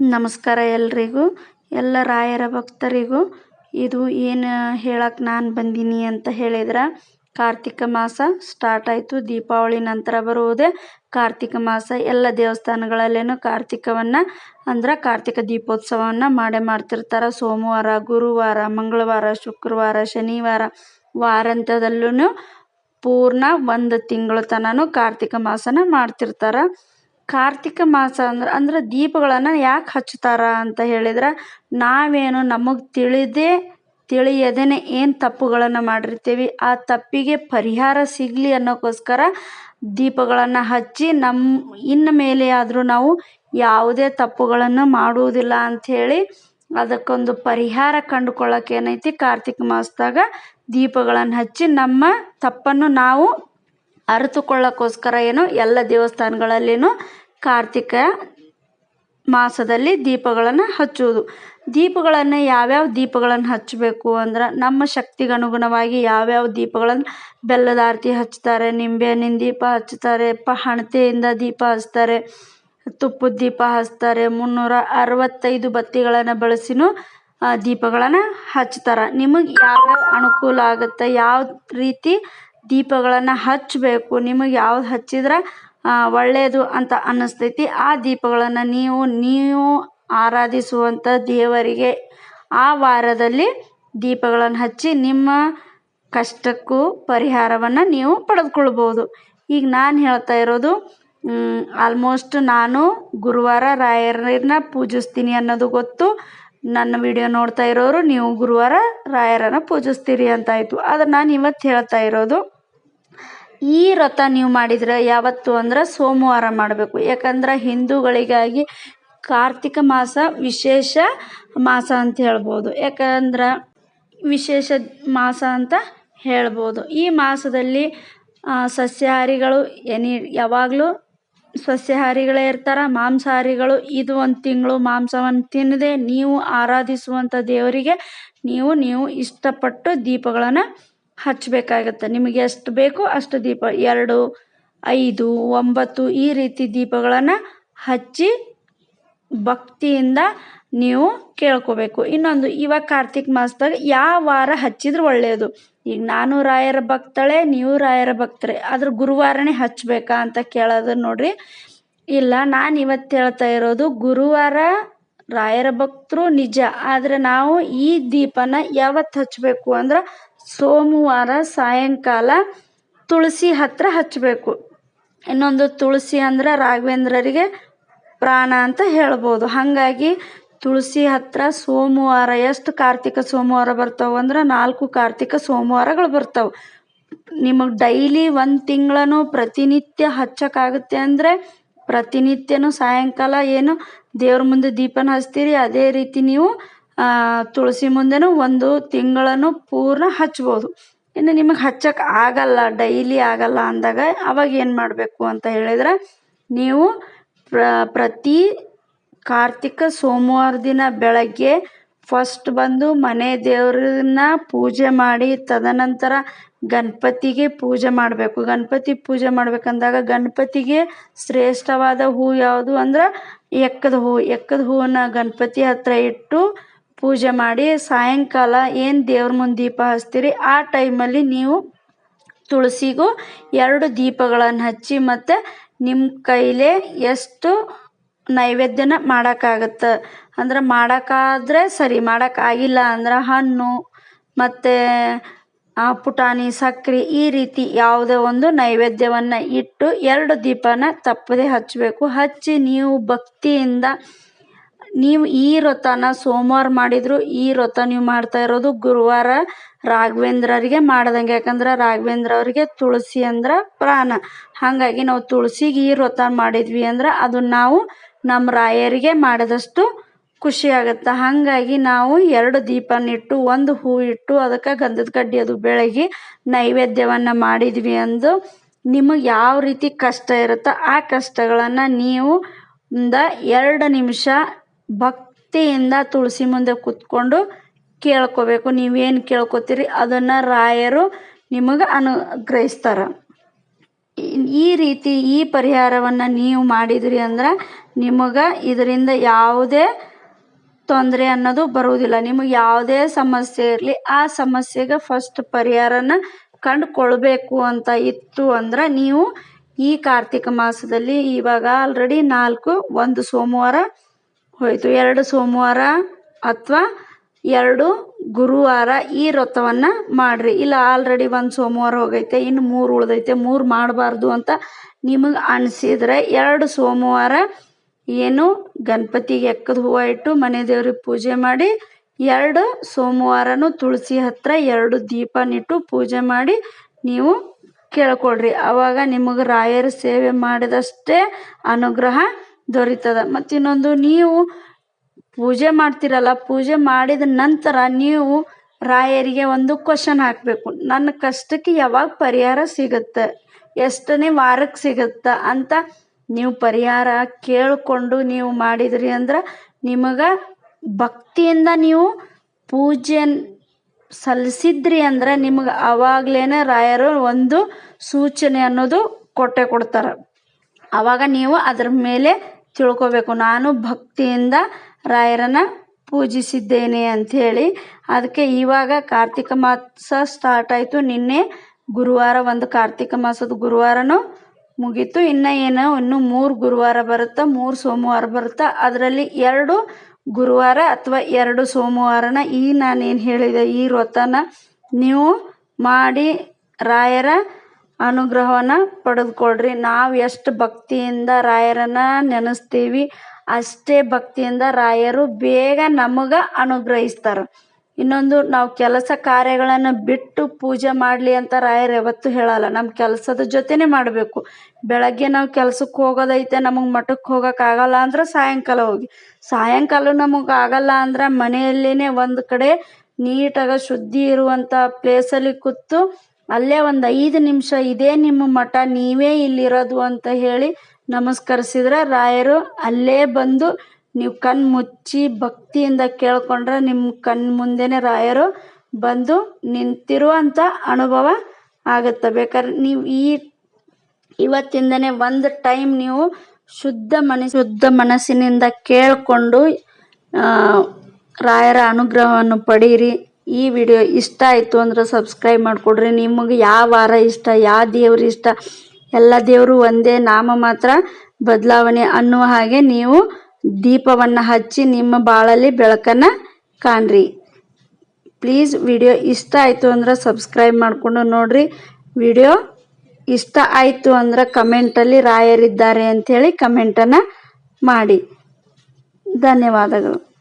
ನಮಸ್ಕಾರ ಎಲ್ರಿಗೂ, ಎಲ್ಲ ರಾಯರ ಭಕ್ತರಿಗೂ. ಇದು ಏನು ಹೇಳಕ್ಕೆ ನಾನು ಬಂದೀನಿ ಅಂತ ಹೇಳಿದ್ರೆ ಕಾರ್ತಿಕ ಮಾಸ ಸ್ಟಾರ್ಟ್ ಆಯಿತು, ದೀಪಾವಳಿ ನಂತರ ಬರುವುದೇ ಕಾರ್ತಿಕ ಮಾಸ ಎಲ್ಲ ದೇವಸ್ಥಾನಗಳಲ್ಲೇನು ಕಾರ್ತಿಕವನ್ನು ಅಂದ್ರೆ ಕಾರ್ತಿಕ ದೀಪೋತ್ಸವವನ್ನು ಮಾಡೇ ಮಾಡ್ತಿರ್ತಾರೆ. ಸೋಮವಾರ, ಗುರುವಾರ, ಮಂಗಳವಾರ, ಶುಕ್ರವಾರ, ಶನಿವಾರ ವಾರಾಂತ್ಯದಲ್ಲೂ ಪೂರ್ಣ ಒಂದು ತಿಂಗಳ ತನಕ ಕಾರ್ತಿಕ ಮಾಸನ ಮಾಡ್ತಿರ್ತಾರೆ. ಕಾರ್ತಿಕ ಮಾಸ ಅಂದ್ರೆ ಅಂದ್ರೆ ದೀಪಗಳನ್ನು ಯಾಕೆ ಹಚ್ತಾರೆ ಅಂತ ಹೇಳಿದ್ರೆ, ನಾವೇನು ನಮಗೆ ತಿಳಿದೇ ತಿಳಿಯದೇನೆ ಏನು ತಪ್ಪುಗಳನ್ನು ಮಾಡಿರ್ತೀವಿ, ಆ ತಪ್ಪಿಗೆ ಪರಿಹಾರ ಸಿಗಲಿ ಅನ್ನೋಕ್ಕೋಸ್ಕರ ದೀಪಗಳನ್ನು ಹಚ್ಚಿ ನಮ್ಮ ಇನ್ನು ಮೇಲೆ ಆದರೂ ನಾವು ಯಾವುದೇ ತಪ್ಪುಗಳನ್ನು ಮಾಡುವುದಿಲ್ಲ ಅಂಥೇಳಿ ಅದಕ್ಕೊಂದು ಪರಿಹಾರ ಕಂಡುಕೊಳ್ಳೋಕೆ ಏನೈತಿ, ಕಾರ್ತಿಕ ಮಾಸದಾಗ ದೀಪಗಳನ್ನು ಹಚ್ಚಿ ನಮ್ಮ ತಪ್ಪನ್ನು ನಾವು ಅರಿತುಕೊಳ್ಳೋಕ್ಕೋಸ್ಕರ ಏನು ಎಲ್ಲ ದೇವಸ್ಥಾನಗಳಲ್ಲಿನೂ ಕಾರ್ತಿಕ ಮಾಸದಲ್ಲಿ ದೀಪಗಳನ್ನು ಹಚ್ಚುವುದು. ದೀಪಗಳನ್ನು ಯಾವ್ಯಾವ ದೀಪಗಳನ್ನು ಹಚ್ಚಬೇಕು ಅಂದ್ರೆ ನಮ್ಮ ಶಕ್ತಿಗನುಗುಣವಾಗಿ ಯಾವ್ಯಾವ ದೀಪಗಳನ್ನು ಬೆಲ್ಲದ ಆರತಿ ಹಚ್ತಾರೆ ನಿಂಬೆಹಣ್ಣಿನ ದೀಪ ಹಚ್ತಾರೆ ಪ ಹಣತೆಯಿಂದ ದೀಪ ಹಚ್ತಾರೆ ತುಪ್ಪದ ದೀಪ ಹಚ್ತಾರೆ ಮುನ್ನೂರ ಅರವತ್ತೈದು ಬತ್ತಿಗಳನ್ನು ಬಳಸಿನೂ ದೀಪಗಳನ್ನು ಹಚ್ತಾರೆ ನಿಮಗೆ ಯಾವ್ಯಾವ ಅನುಕೂಲ ಆಗುತ್ತೆ, ಯಾವ ರೀತಿ ದೀಪಗಳನ್ನು ಹಚ್ಚಬೇಕು ನಿಮಗೆ ಯಾವ್ದು ಹಚ್ಚಿದ್ರೆ ಒಳ್ಳೆಯದು ಅಂತ ಅನ್ನಿಸ್ತೈತಿ. ಆ ದೀಪಗಳನ್ನು ನೀವು ನೀವು ಆರಾಧಿಸುವಂಥ ದೇವರಿಗೆ ಆ ವಾರದಲ್ಲಿ ದೀಪಗಳನ್ನು ಹಚ್ಚಿ ನಿಮ್ಮ ಕಷ್ಟಕ್ಕೂ ಪರಿಹಾರವನ್ನು ನೀವು ಪಡೆದುಕೊಳ್ಬೋದು ಈಗ ನಾನು ಹೇಳ್ತಾ ಇರೋದು ಆಲ್ಮೋಸ್ಟ್ ನಾನು ಗುರುವಾರ ರಾಯರನ್ನ ಪೂಜಿಸ್ತೀನಿ ಅನ್ನೋದು ಗೊತ್ತು. ನನ್ನ ವಿಡಿಯೋ ನೋಡ್ತಾ ಇರೋರು, ನೀವು ಗುರುವಾರ ರಾಯರನ್ನು ಪೂಜಿಸ್ತೀರಿ ಅಂತಾಯಿತು ಆದ್ರೆ ನಾನು ಇವತ್ತು ಹೇಳ್ತಾ ಇರೋದು. ಈ ವ್ರತ ನೀವು ಮಾಡಿದರೆ ಯಾವತ್ತು ಅಂದ್ರೆ ಸೋಮವಾರ ಮಾಡಬೇಕು. ಯಾಕಂದ್ರೆ ಹಿಂದೂಗಳಿಗಾಗಿ ಕಾರ್ತಿಕ ಮಾಸ ವಿಶೇಷ ಮಾಸ ಅಂತ ಹೇಳ್ಬೋದು. ಯಾಕಂದ್ರೆ ವಿಶೇಷ ಮಾಸ ಅಂತ ಹೇಳ್ಬೋದು. ಈ ಮಾಸದಲ್ಲಿ ಸಸ್ಯಾಹಾರಿಗಳು ಎನಿ ಯಾವಾಗಲೂ ಸಸ್ಯಾಹಾರಿಗಳೇ ಇರ್ತಾರೆ, ಮಾಂಸಾಹಾರಿಗಳು ಇದು ಒಂದು ತಿಂಗಳು ಮಾಂಸವನ್ನು ತಿನ್ನದೆ ನೀವು ಆರಾಧಿಸುವಂಥ ದೇವರಿಗೆ ನೀವು ನೀವು ಇಷ್ಟಪಟ್ಟು ದೀಪಗಳನ್ನು ಹಚ್ಚಬೇಕಾಗತ್ತೆ. ನಿಮಗೆ ಎಷ್ಟು ಬೇಕೋ ಅಷ್ಟು ದೀಪ. ಎರಡು, ಐದು, ಒಂಬತ್ತು ಈ ರೀತಿ ದೀಪಗಳನ್ನು ಹಚ್ಚಿ ಭಕ್ತಿಯಿಂದ ನೀವು ಕೇಳ್ಕೋಬೇಕು. ಇನ್ನೊಂದು, ಇವಾಗ ಕಾರ್ತಿಕ್ ಮಾಸದಾಗ ಯಾವ ವಾರ ಹಚ್ಚಿದ್ರೆ ಒಳ್ಳೆಯದು ಈಗ ನಾನು ರಾಯರ ಭಕ್ತಳೆ, ನೀವು ರಾಯರ ಭಕ್ತರೆ, ಆದ್ರೆ ಗುರುವಾರನೇ ಹಚ್ಚಬೇಕಾ ಅಂತ ಕೇಳೋದು ನೋಡ್ರಿ. ಇಲ್ಲ, ನಾನು ಇವತ್ತು ಹೇಳ್ತಾ ಇರೋದು ಗುರುವಾರ ರಾಯರ ಭಕ್ತರು ನಿಜ. ಆದರೆ ನಾವು ಈ ದೀಪನ ಯಾವತ್ತು ಹಚ್ಚಬೇಕು ಅಂದ್ರೆ ಸೋಮವಾರ ಸಾಯಂಕಾಲ ತುಳಸಿ ಹತ್ತಿರ ಹಚ್ಚಬೇಕು ಇನ್ನೊಂದು ತುಳಸಿ ಅಂದ್ರೆ ರಾಘವೇಂದ್ರರಿಗೆ ಪ್ರಾಣ ಅಂತ ಹೇಳ್ಬೋದು. ಹಾಗಾಗಿ ತುಳಸಿ ಹತ್ತಿರ ಸೋಮವಾರ ಎಷ್ಟು ಕಾರ್ತಿಕ ಸೋಮವಾರ ಬರ್ತಾವೆ ಅಂದ್ರೆ ನಾಲ್ಕು ಕಾರ್ತಿಕ ಸೋಮವಾರಗಳು ಬರ್ತಾವೆ. ನಿಮಗೆ ಡೈಲಿ ಒಂದು ತಿಂಗಳನ್ನು ಪ್ರತಿನಿತ್ಯ ಹಚ್ಚೋಕ್ಕಾಗುತ್ತೆ ಅಂದರೆ ಪ್ರತಿನಿತ್ಯನೂ ಸಾಯಂಕಾಲ ಏನು ದೇವ್ರ ಮುಂದೆ ದೀಪನ ಹಚ್ತೀರಿ, ಅದೇ ರೀತಿ ನೀವು ತುಳಸಿ ಮುಂದೆನು ಒಂದು ತಿಂಗಳನ್ನು ಪೂರ್ಣ ಹಚ್ಬೋದು. ಇನ್ನು ನಿಮಗೆ ಹಚ್ಚಕ್ಕೆ ಆಗಲ್ಲ, ಡೈಲಿ ಆಗಲ್ಲ ಅಂದಾಗ ಅವಾಗ ಏನು ಮಾಡಬೇಕು ಅಂತ ಹೇಳಿದ್ರೆ, ನೀವು ಪ್ರತಿ ಕಾರ್ತಿಕ ಸೋಮವಾರ ದಿನ ಬೆಳಗ್ಗೆ ಫಸ್ಟ್ ಬಂದು ಮನೆ ದೇವ್ರನ್ನ ಪೂಜೆ ಮಾಡಿ ತದನಂತರ ಗಣಪತಿಗೆ ಪೂಜೆ ಮಾಡಬೇಕು. ಗಣಪತಿ ಪೂಜೆ ಮಾಡ್ಬೇಕಂದಾಗ ಗಣಪತಿಗೆ ಶ್ರೇಷ್ಠವಾದ ಹೂ ಯಾವುದು ಅಂದ್ರೆ ಎಕ್ಕದ ಹೂ. ಎಕ್ಕದ ಹೂವನ್ನ ಗಣಪತಿ ಹತ್ತಿರ ಇಟ್ಟು ಪೂಜೆ ಮಾಡಿ ಸಾಯಂಕಾಲ ಏನು ದೇವ್ರ ಮುಂದೆ ದೀಪ ಹಚ್ತೀರಿ ಆ ಟೈಮಲ್ಲಿ ನೀವು ತುಳಸಿಗೂ ಎರಡು ದೀಪಗಳನ್ನು ಹಚ್ಚಿ ಮತ್ತು ನಿಮ್ಮ ಕೈಲೇ ಎಷ್ಟು ನೈವೇದ್ಯನ ಮಾಡೋಕ್ಕಾಗತ್ತೆ. ಅಂದ್ರೆ ಮಾಡೋಕ್ಕಾದ್ರೆ ಸರಿ ಮಾಡೋಕ್ಕಾಗಿಲ್ಲ ಅಂದ್ರೆ ಹಣ್ಣು, ಮತ್ತು ಪುಟಾಣಿ, ಸಕ್ರೆ, ಈ ರೀತಿ ಯಾವುದೇ ಒಂದು ನೈವೇದ್ಯವನ್ನು ಇಟ್ಟು ಎರಡು ದೀಪನ ತಪ್ಪದೆ ಹಚ್ಚಬೇಕು ಹಚ್ಚಿ ನೀವು ಭಕ್ತಿಯಿಂದ, ನೀವು ಈ ವ್ರತನ ಸೋಮವಾರ ಮಾಡಿದರೂ ಈ ವ್ರತ ನೀವು ಮಾಡ್ತಾ ಇರೋದು ಗುರುವಾರ ರಾಘವೇಂದ್ರರಿಗೆ ಮಾಡ್ದಂಗೆ. ಯಾಕಂದ್ರೆ ರಾಘವೇಂದ್ರ ಅವರಿಗೆ ತುಳಸಿ ಅಂದ್ರೆ ಪ್ರಾಣ. ಹಾಗಾಗಿ ನಾವು ತುಳಸಿಗೆ ಈ ವ್ರತ ಮಾಡಿದ್ವಿ ಅಂದ್ರೆ ಅದನ್ನ ನಾವು ನಮ್ಮ ರಾಯರಿಗೆ ಮಾಡಿದಷ್ಟು ಖುಷಿ ಆಗುತ್ತೆ. ಹಾಗಾಗಿ ನಾವು ಎರಡು ದೀಪನಿಟ್ಟು ಒಂದು ಹೂ ಇಟ್ಟು, ಅದಕ್ಕೆ ಗಂಧದ ಕಡ್ಡಿ ಅದು ಬೆಳಗಿ ನೈವೇದ್ಯವನ್ನು ಮಾಡಿದ್ವಿ ಅಂದು ನಿಮಗೆ ಯಾವ ರೀತಿ ಕಷ್ಟ ಇರುತ್ತೋ ಆ ಕಷ್ಟಗಳನ್ನು ನೀವು ಎರಡು ನಿಮಿಷ ಭಕ್ತಿಯಿಂದ ತುಳಸಿ ಮುಂದೆ ಕೂತ್ಕೊಂಡು ಕೇಳ್ಕೋಬೇಕು. ನೀವೇನು ಕೇಳ್ಕೊತೀರಿ ಅದನ್ನು ರಾಯರು ನಿಮಗೆ ಅನುಗ್ರಹಿಸ್ತಾರೆ. ಈ ರೀತಿ ಈ ಪರಿಹಾರವನ್ನು ನೀವು ಮಾಡಿದ್ರಿ ಅಂದ್ರೆ ನಿಮಗೆ ಇದರಿಂದ ಯಾವುದೇ ತೊಂದರೆ ಅನ್ನೋದು ಬರುವುದಿಲ್ಲ. ನಿಮಗೆ ಯಾವುದೇ ಸಮಸ್ಯೆ ಇರಲಿ, ಆ ಸಮಸ್ಯೆಗೆ ಫಸ್ಟ್ ಪರಿಹಾರನ ಕಂಡುಕೊಳ್ಬೇಕು ಅಂತ ಇತ್ತು ಅಂದ್ರೆ ನೀವು ಈ ಕಾರ್ತಿಕ ಮಾಸದಲ್ಲಿ ಇವಾಗ ಆಲ್ರೆಡಿ ನಾಲ್ಕು, ಒಂದು ಸೋಮವಾರ ಹೋಯಿತು. ಎರಡು ಸೋಮವಾರ ಅಥವಾ ಎರಡು ಗುರುವಾರ ಈ ವ್ರತವನ್ನು ಮಾಡಿರಿ. ಇಲ್ಲ ಆಲ್ರೆಡಿ ಒಂದು ಸೋಮವಾರ ಹೋಗೈತೆ, ಇನ್ನು ಮೂರು ಉಳ್ದೈತೆ, ಮೂರು ಮಾಡಬಾರ್ದು ಅಂತ ನಿಮಗೆ ಅನಿಸಿದ್ರೆ ಎರಡು ಸೋಮವಾರ ಏನು ಗಣಪತಿಗೆ ಎಕ್ಕದ ಹೂವು ಇಟ್ಟು ಮನೆ ದೇವ್ರಿಗೆ ಪೂಜೆ ಮಾಡಿ, ಎರಡು ಸೋಮವಾರನು ತುಳಸಿ ಹತ್ರ ಎರಡು ದೀಪನಿಟ್ಟು ಪೂಜೆ ಮಾಡಿ ನೀವು ಕೇಳ್ಕೊಳ್ರಿ. ಆವಾಗ ನಿಮಗೆ ರಾಯರ ಸೇವೆ ಮಾಡಿದಷ್ಟೇ ಅನುಗ್ರಹ ದೊರೀತದ. ಮತ್ತು ಇನ್ನೊಂದು ನೀವು ಪೂಜೆ ಮಾಡ್ತೀರಲ್ಲ, ಪೂಜೆ ಮಾಡಿದ ನಂತರ ನೀವು ರಾಯರಿಗೆ ಒಂದು ಕ್ವಶನ್ ಹಾಕಬೇಕು. ನನ್ನ ಕಷ್ಟಕ್ಕೆ ಯಾವಾಗ ಪರಿಹಾರ ಸಿಗುತ್ತೆ? ಎಷ್ಟನೇ ವಾರಕ್ಕೆ ಸಿಗುತ್ತೆ ಅಂತ ನೀವು ಪರಿಹಾರ ಕೇಳಿಕೊಂಡು ನೀವು ಮಾಡಿದ್ರಿ ಅಂದ್ರೆ ನಿಮಗೆ ಭಕ್ತಿಯಿಂದ ನೀವು ಪೂಜೆ ಸಲ್ಲಿಸಿದ್ರಿ ಅಂದ್ರೆ ನಿಮಗೆ ಆವಾಗಲೇನೇ ರಾಯರು ಒಂದು ಸೂಚನೆ ಅನ್ನೋದು ಕೊಟ್ಟೆ ಕೊಡ್ತಾರೆ. ಆವಾಗ ನೀವು ಅದ್ರ ಮೇಲೆ ತಿಳ್ಕೊಬೇಕು. ನಾನು ಭಕ್ತಿಯಿಂದ ರಾಯರನ್ನು ಪೂಜಿಸಿದ್ದೇನೆ ಅಂಥೇಳಿ ಅದಕ್ಕೆ ಇವಾಗ ಕಾರ್ತಿಕ ಮಾಸ ಸ್ಟಾರ್ಟ್ ಆಯಿತು. ನಿನ್ನೆ ಗುರುವಾರ ಒಂದು ಕಾರ್ತಿಕ ಮಾಸದ ಗುರುವಾರನೂ ಮುಗೀತು. ಇನ್ನು ಏನು ಇನ್ನು ಮೂರು ಗುರುವಾರ ಬರುತ್ತೆ, ಮೂರು ಸೋಮವಾರ ಬರುತ್ತೆ, ಅದರಲ್ಲಿ ಎರಡು ಗುರುವಾರ ಅಥವಾ ಎರಡು ಸೋಮವಾರನ ಈ ನಾನೇನು ಹೇಳಿದೆ, ಈ ವ್ರತನ ನೀವು ಮಾಡಿ ರಾಯರ ಅನುಗ್ರಹವನ್ನು ಪಡೆದುಕೊಳ್ರಿ. ನಾವು ಎಷ್ಟು ಭಕ್ತಿಯಿಂದ ರಾಯರನ್ನು ನೆನೆಸ್ತೀವಿ, ಅಷ್ಟೇ ಭಕ್ತಿಯಿಂದ ರಾಯರು ಬೇಗ ನಮಗೆ ಅನುಗ್ರಹಿಸ್ತಾರೆ. ಇನ್ನೊಂದು, ನಾವು ಕೆಲಸ ಕಾರ್ಯಗಳನ್ನು ಬಿಟ್ಟು ಪೂಜೆ ಮಾಡಲಿ ಅಂತ ರಾಯರು ಯಾವತ್ತೂ ಹೇಳಲ್ಲ. ನಮ್ಮ ಕೆಲಸದ ಜೊತೆನೇ ಮಾಡಬೇಕು. ಬೆಳಗ್ಗೆ ನಾವು ಕೆಲ್ಸಕ್ಕೆ ಹೋಗೋದೈತೆ, ನಮಗೆ ಮಠಕ್ಕೆ ಹೋಗೋಕ್ಕಾಗಲ್ಲ ಅಂದ್ರೆ ಸಾಯಂಕಾಲ ಹೋಗಿ. ಸಾಯಂಕಾಲ ನಮಗೆ ಆಗಲ್ಲ ಅಂದ್ರೆ ಮನೆಯಲ್ಲೇ ಒಂದು ಕಡೆ ನೀಟಾಗಿ ಶುದ್ಧಿ ಇರುವಂಥ ಪ್ಲೇಸಲ್ಲಿ ಕೂತು ಅಲ್ಲೇ ಒಂದು ಐದು ನಿಮಿಷ ಇದೇ ನಿಮ್ಮ ಮಠ, ನೀವೇ ಇಲ್ಲಿರೋದು ಅಂತ ಹೇಳಿ ನಮಸ್ಕರಿಸಿದ್ರೆ ರಾಯರು ಅಲ್ಲೇ ಬಂದು ನೀವು ಕಣ್ಣು ಮುಚ್ಚಿ ಭಕ್ತಿಯಿಂದ ಕೇಳ್ಕೊಂಡ್ರೆ ನಿಮ್ಮ ಕಣ್ಣು ಮುಂದೆಯೇ ರಾಯರು ಬಂದು ನಿಂತಿರುವಂಥ ಅನುಭವ ಆಗುತ್ತೆ. ಬೇಕಾದ್ರೆ ನೀವು ಈ ಇವತ್ತಿಂದನೇ ಒಂದು ಟೈಮ್ ನೀವು ಶುದ್ಧ ಮನ ಶುದ್ಧ ಮನಸ್ಸಿನಿಂದ ಕೇಳಿಕೊಂಡು ರಾಯರ ಅನುಗ್ರಹವನ್ನು ಪಡೀರಿ. ಈ ವಿಡಿಯೋ ಇಷ್ಟ ಆಯಿತು ಅಂದ್ರೆ ಸಬ್ಸ್ಕ್ರೈಬ್ ಮಾಡಿಕೊಡ್ರಿ. ನಿಮಗೆ ಯಾವ ವಾರ ಇಷ್ಟ, ಯಾವ ದೇವ್ರು ಇಷ್ಟ, ಎಲ್ಲ ದೇವರು ಒಂದೇ ನಾಮ ಮಾತ್ರ ಬದಲಾವಣೆ ಅನ್ನುವ ಹಾಗೆ ನೀವು ದೀಪವನ್ನು ಹಚ್ಚಿ ನಿಮ್ಮ ಬಾಳಲ್ಲಿ ಬೆಳಕನ್ನು ಕಾಣ್ರಿ. ಪ್ಲೀಸ್ ವಿಡಿಯೋ ಇಷ್ಟ ಆಯಿತು ಅಂದ್ರೆ ಸಬ್ಸ್ಕ್ರೈಬ್ ಮಾಡಿಕೊಂಡು ನೋಡ್ರಿ. ವಿಡಿಯೋ ಇಷ್ಟ ಆಯಿತು ಅಂದ್ರೆ ಕಮೆಂಟಲ್ಲಿ ರಾಯರಿದ್ದಾರೆ ಅಂಥೇಳಿ ಕಮೆಂಟನ್ನು ಮಾಡಿ. ಧನ್ಯವಾದಗಳು.